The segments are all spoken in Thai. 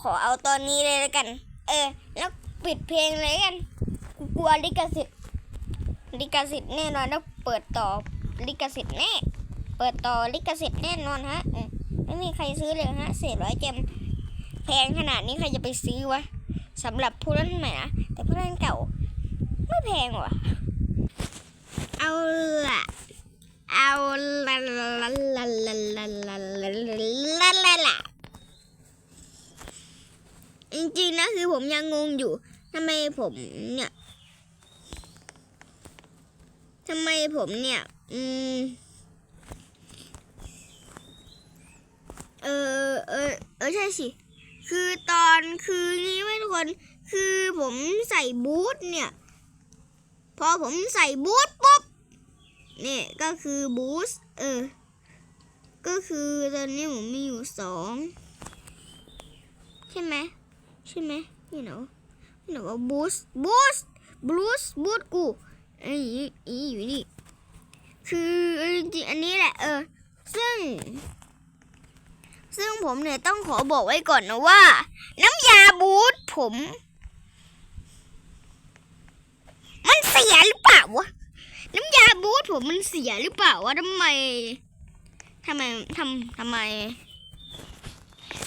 ขอเอาตอนนี้เลยแล้วกัน เออ แล้วปิดเพลงเลยกันกูกลัวลิขสิทธิ์ลิขสิทธิ์แน่นอนแล้วเปิดต่อลิขสิทธิ์แน่ เปิดต่อลิขสิทธิ์แน่นอนฮะ ไม่มีใครซื้อเลยฮะเศษร้อยเจมแพงขนาดนี้ใครจะไปซื้อวะสำหรับผู้เล่นใหม่นะ แต่ผู้เล่นเก่า ไม่แพงว่ะ เอาละเอาละละละละละละละละละ จริงๆนะคือผมยังงงอยู่ทำไมผมเนี่ยทำไมผมเนี่ย อืม เออเออเออใช่สิ คือตอนคืองี้ไว้ทุกคน คือผมใส่บูทเนี่ย พอผมใส่บูทปุ๊บ เนี่ยก็คือบูสต์เออ ก็คือตอนนี้ผมมีอยู่สองใช่ไหม ใช่ไหมนี่เนาะนี่เนาะบูสต์บูสต์บูสต์บูสต์กูไอ้ยอีอยู่นี่คือจริงๆอันนี้แหละเออซึ่ง ซึ่งผมเนี่ยต้องขอบอกไว้ก่อนนะว่า น้ำยาบูสต์ผม มันเสียหรือเปล่าวะน้ำยาบูทผมมันเสียหรือเปล่าวะทำไมทำไมทำทำไม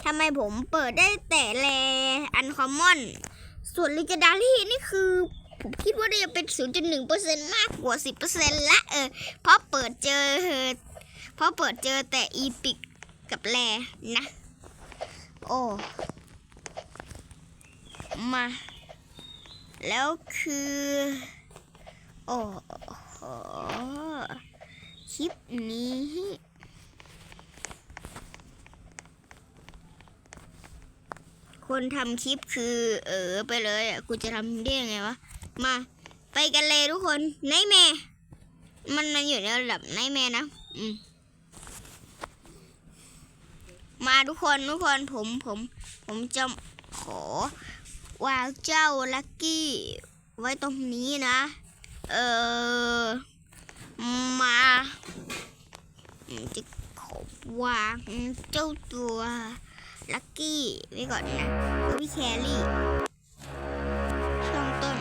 ทำไมผมเปิดได้แต่แลอันคอมมอน ส่วนลิจดารี่นี่คือ ผมคิดว่าจะเป็น 0.1%มากกว่า 10%ละเออ เพราะเปิดเจอเพราะเปิดเจอแต่อีพิกกับแลนะ โอ้ มา แล้วคือ โอ้โหคลิปนี้ คนทำคลิปคือ เออไปเลยอะกูจะทำได้ยังไงวะ มา ไปกันเลยทุกคนไนแม่มันมันอยู่ในระดับไนแม่นะ อืมมาทุกคนทุกคนผมผมผมจะขอวางเจ้าลักกี้ไว้ตรงนี้นะ เออมาจะขอวางเจ้าตัว ลักกี้ไว้ก่อนนะวพี่แครี่ช่องต้น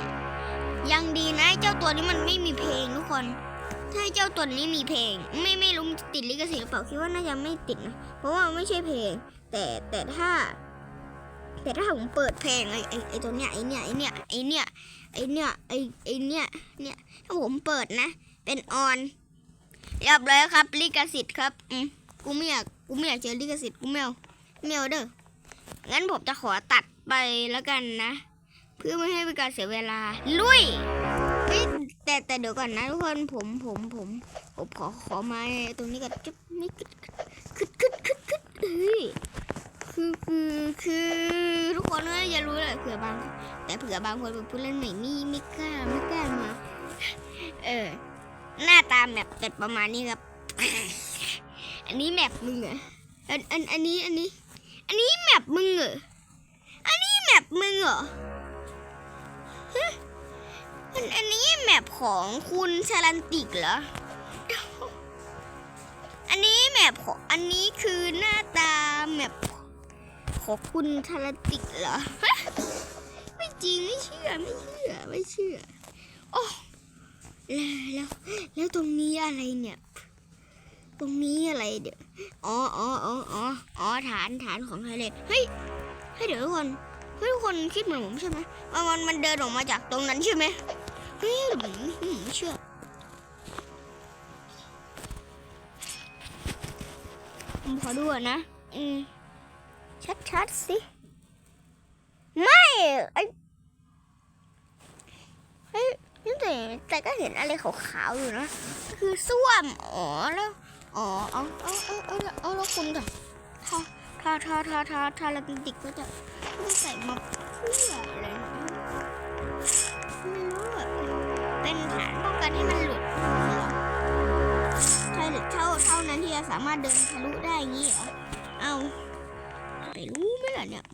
ยังดีนะเจ้าตัวนี้มันไม่มีเพลงทุกคน ถ้าเจ้าตัวนี้มีเพลง ไม่ไม่รู้ติดลิขสิทธิ์หรือเปล่าคิดว่าน่าจะไม่ติดนะ เพราะว่าไม่ใช่เพลง แต่แต่ถ้า แต่ถ้าผมเปิดเพลงไอไอไอตัวเนี้ยไอเนี้ยไอเนี้ยไอเนี้ยไอเนี้ยไอไอเนี้ยเนี่ยถ้าผมเปิดนะ เป็นออนเรียบร้อยครับลิขสิทธิ์ครับอืมกูไม่อยากกูไม่อยากเจอลิขสิทธิ์กูไม่เอา ไม่เอาเด้องั้นผมจะขอตัดไปแล้วกันนะ เพื่อไม่ให้เป็นการเสียเวลา ลุยเฮ้ยแต่แต่เดี๋ยวก่อนนะทุกคนผมผมผมผมขอขอมาตรงนี้ก่อนจุ๊บนี่คึดคึดคึดคึดคึดเฮ้ยคือคือคือทุกคนก็จะรู้แหละเผื่อบาง แต่เผื่อบางคนเป็นผู้เล่นใหม่ไม่ไม่กล้าไม่กล้ามาเออ หน้าตาแบบเป็นประมาณนี้ครับ อันนี้แมปมึงเหรออันอันอันนี้อันนี้ อันนี้แมปมึงเหรอ อันนี้แมปมึงเหรอฮะอันอันนี้แมปของคุณชาลันติกเหรอ อันนี้แมปของอันนี้คือหน้าตาแมปขอบคุณทาราติกเหรอ ไม่จริงไม่เชื่อไม่เชื่อไม่เชื่อ โอ้แล้วแล้วแล้วตรงนี้อะไรเนี่ย ตรงนี้อะไรเดี๋ยว อ๋ออ๋ออ๋ออ๋ออ๋อฐานฐานของทะเล เฮ้ย เฮ้ยเดี๋ยวทุกคนเฮ้ยทุกคนคิดเหมือนผมใช่ไหมว่ามันมันเดินออกมาจากตรงนั้นใช่ไหมเฮ้ยผมไม่เชื่อผมขอดูนะ อืม ชัดๆสิ ไม่ไอ้เฮ้ยแต่แต่ก็เห็นอะไรขาวๆอยู่นะ คือส้วม อ๋อแล้ว อ๋อ เอาเอาเอาเอาเอาแล้วคุณจะทาทาทาทาทาทาแล้วติกก็จะไม่ใส่มาเพื่ออะไรนะไม่รู้เป็นฐานป้องกันให้มันหลุดเหรอใช่หรือเท่าเท่านั้นที่จะสามารถเดินทะลุได้อย่างงี้เหรอ เอาไปรู้ไหมล่ะเนี่ย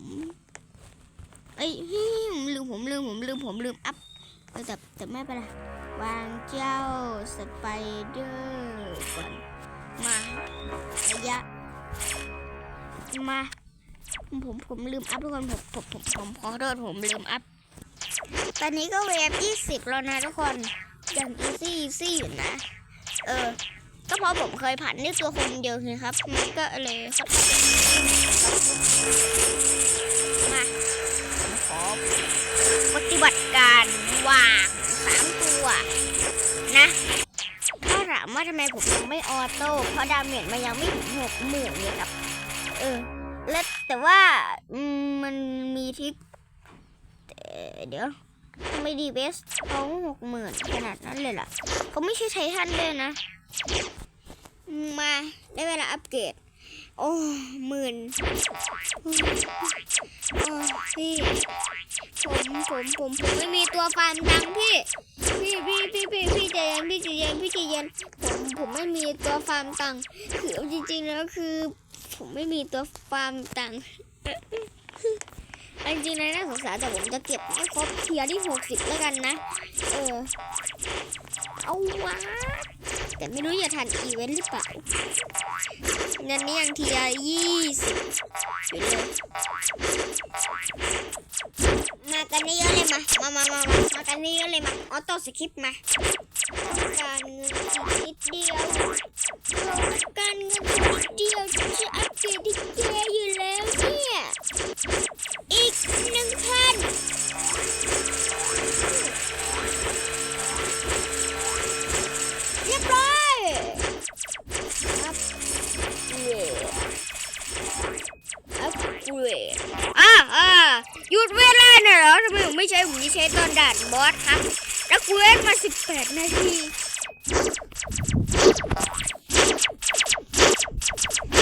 เอ้ยเฮ้ยผมลืมผมลืมผมลืมผมลืมอัพแต่แต่ไม่เป็นไรวางเจ้าสไปเดอร์ก่อน มาระยะมาผมผมลืมอัพทุกคนผมผมผมผมขอโทษผมลืมอัพตอนนี้ก็เวฟยี่สิบแล้วนะทุกคนอย่างอีซี่อีซี่อยู่นะ เออ ก็เพราะผมเคยผ่านด้วยตัวคนเดียวไงครับ มันก็เลยครับมาผมขอปฏิบัติการ ว่าทำไมผมยังไม่ออโต้เพราะดาเมจมันยังไม่ถึงหกหมื่นเลยครับเออแล้วแต่ว่ามันมีทิปเดี๋ยวไม่ดีเบสเขาหกหมื่นขนาดนั้นเลยล่ะเขาไม่ใช่ไททันเลยนะ มาได้เวลาอัปเกรด โอ้หมื่นโอ้พี่ผมผมผมผมไม่มีตัวฟาร์มตังค์พี่พี่พี่พี่พี่พี่ใจเย็นพี่ใจเย็นพี่ใจเย็นผมผมไม่มีตัวฟาร์มตังค์คือจริงๆแล้วคือ ผมไม่มีตัวฟาร์มตังค์เอาจริงๆนะน่าสงสารแต่ผมจะเก็บให้ครบเทียร์ที่หกสิบแล้วกันนะ เออ เอาวะ แต่ไม่รู้จะทันอีเวนต์หรือเปล่างั้นนี่ยังเทียยี่สิบไปเลยมากันนี่เยอะเลยมา มามามามามากันนี่เยอะเลยมา ออโต้สคริปต์มาการเงินนิดเดียว การเงินนิดเดียวจะ ช้ผมจะใช้ตอนด่านบอสครับ แล้วกูเล่นมา 18 นาที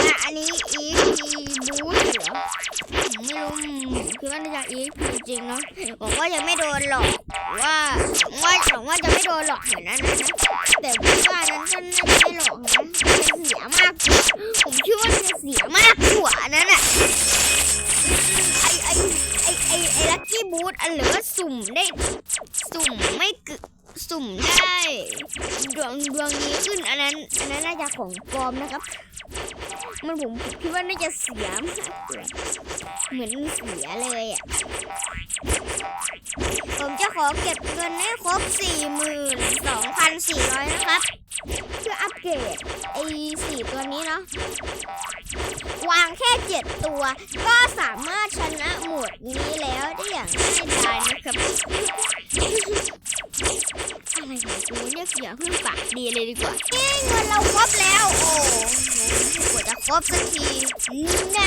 อะอันนี้ EP boost เหรอผมไม่รู้คือว่าน่าจะ EP จริงเนาะบอกว่าจะไม่โดนหลอกว่าว่าหวังว่าจะไม่โดนหลอกเหมือนนั้นนะแต่ อันนั้นอันนั้นน่าจะของปลอมนะครับ มันผมคิดว่าน่าจะเสีย เหมือนเสียเลยอะ ผมจะขอเก็บเงินให้ครบ42,400นะครับ เพื่ออัปเกรดไอ้สี่ตัวนี้เนาะ วางแค่7ตัว ก็สามารถชนะหมวดนี้แล้วได้อย่างง่ายดายนะครับ อะไรของกูเนี่ยเสียเพื่อนปากดีเลยดีกว่าเอ้ยเงินเราครบแล้ว โอ้โหกว่าจะครบสักทีนะ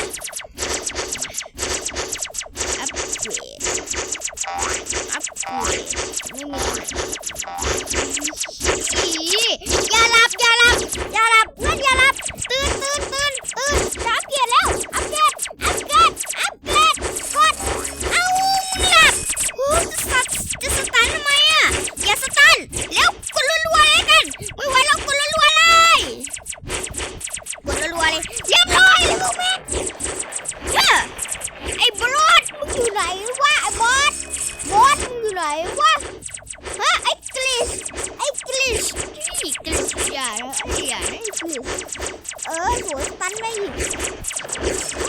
หัวสตันไม่หยิบ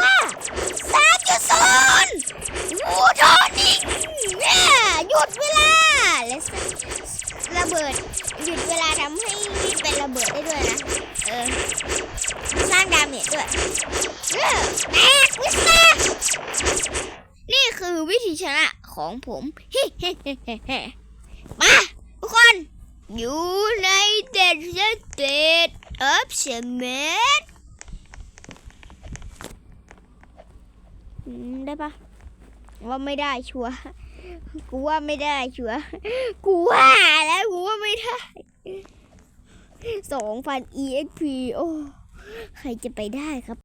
มาสามจุดศูนย์วูดอนิ่งเนี่ยหยุดเวลาและระเบิดหยุดเวลาทำให้เป็นระเบิดได้ด้วยนะ เออ สร้างดาเมจด้วยเออแตกวิสตานี่คือวิธีชนะของผมฮิเฮ้เฮ้เฮ้เฮ้มาทุกคนอยู่ในเด็ดเด็ดอัพเชมต ได้ปะว่าไม่ได้ชัวร์กูว่าไม่ได้ชัวร์กูว่าแล้วกูว่าไม่ได้สองพัน EXP โอ้ใครจะไปได้ครับ